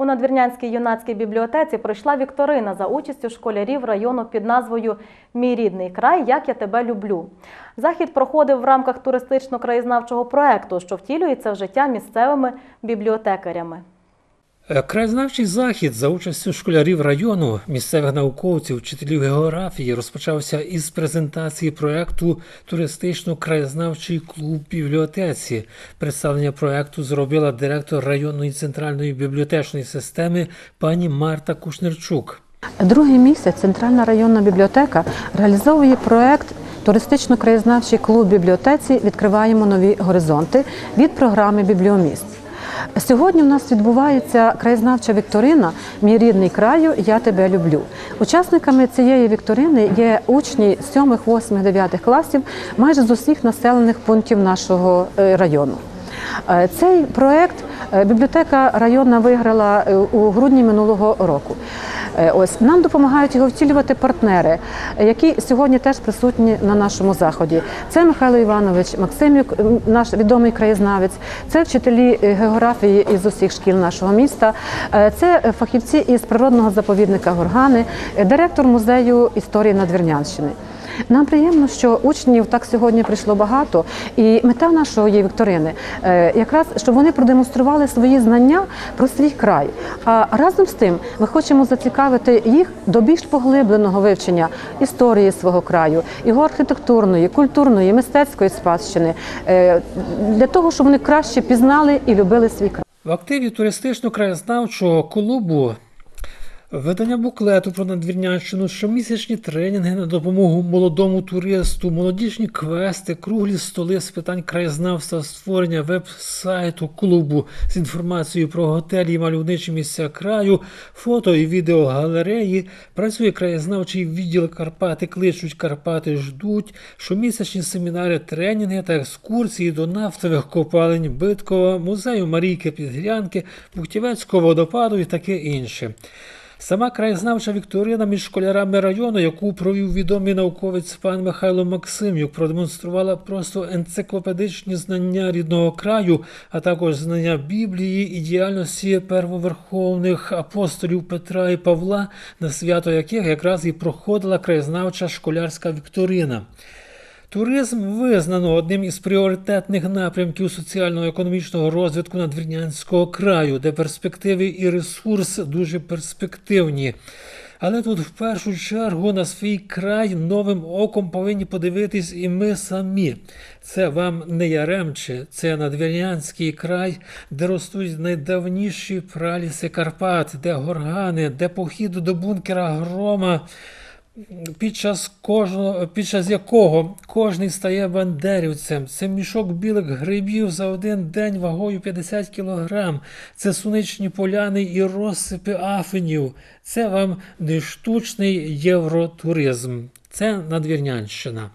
У Надвірнянській юнацькій бібліотеці пройшла вікторина за участю школярів району під назвою Мій рідний край, як я тебе люблю. Захід проходив в рамках туристично-краєзнавчого проекту, що втілюється в життя місцевими бібліотекарями. Е, Краєзнавчий захід за участю школярів району, місцевих науковців, вчителів географії розпочався із презентації проекту Туристично-краєзнавчий клуб бібліотеці. Представлення проекту зробила директор районної центральної бібліотечної системи пані Марта Кушнерчук. Другий місяць Центральна районна бібліотека реалізовує проект Туристично-краєзнавчий клуб бібліотеці Відкриваємо нові горизонти від програми Бібліоміст. Сьогодні в нас відбувається краєзнавча вікторина Мій рідний краю, я тебе люблю. Учасниками цієї вікторини є учні 7, 8, 9 класів майже з усіх населених пунктів нашого е, району. Е, Цей проект е, бібліотека районна виграла у грудні минулого року. Е, Ось нам допомагають його втілювати партнери, е, які сьогодні теж присутні на нашому заході. Це Михайло Іванович Максимюк, наш відомий краєзнавець, це вчителі е, географії із усіх шкіл нашого міста, це фахівці із природного заповідника Горгани, директор музею історії Надвірнянщини. Нам приємно, що учнів так сьогодні прийшло багато, і мета нашої вікторини е, якраз щоб вони продемонстрували свої знання про свій край. А разом з тим ми хочемо зацікавити їх до більш поглибленого вивчення історії свого краю, його архітектурної, культурної, мистецької спадщини, е, для того, щоб вони краще пізнали і любили свій край. В активі туристично-краєзнавчого клубу видання буклету про надвірнянщину, щомісячні тренінги на допомогу молодому туристу, молодіжні квести, круглі столи з питань краєзнавства, створення веб-сайту клубу з інформацією про готелі і мальовничі місця краю, фото і відеогалереї. Працює краєзнавчий відділ Карпати кличуть, Карпати ждуть, щомісячні семінари, тренінги та екскурсії до нафтових копалень Биткова, музею Марійки Підгрянки, Буктівецького водопаду і таке інше. Сама краєзнавча вікторина між школярами району, яку провів відомий науковець пан Михайло Максимюк, продемонструвала просто енциклопедичні знання рідного краю, а також знання Біблії і діяльності первоверховних апостолів Петра і Павла, на свято яких якраз і проходила краєзнавча школярська вікторина. Туризм визнано одним із пріоритетних напрямків соціально-економічного розвитку надвірнянського краю, де перспективи і ресурс дуже перспективні. Але тут в першу чергу на свій край новим оком повинні подивитись і ми самі. Це вам не Яремче, це надвірнянський край, де ростуть найдавніші праліси Карпат, де горгани, де похід до бункера грома під час кожного, під час якого кожний стає бандерівцем. Це мішок білих грибів за один день вагою 50 кілограм. Це суничні поляни і розсипи афенів. Це вам не штучний євротуризм. Це надвірнянщина.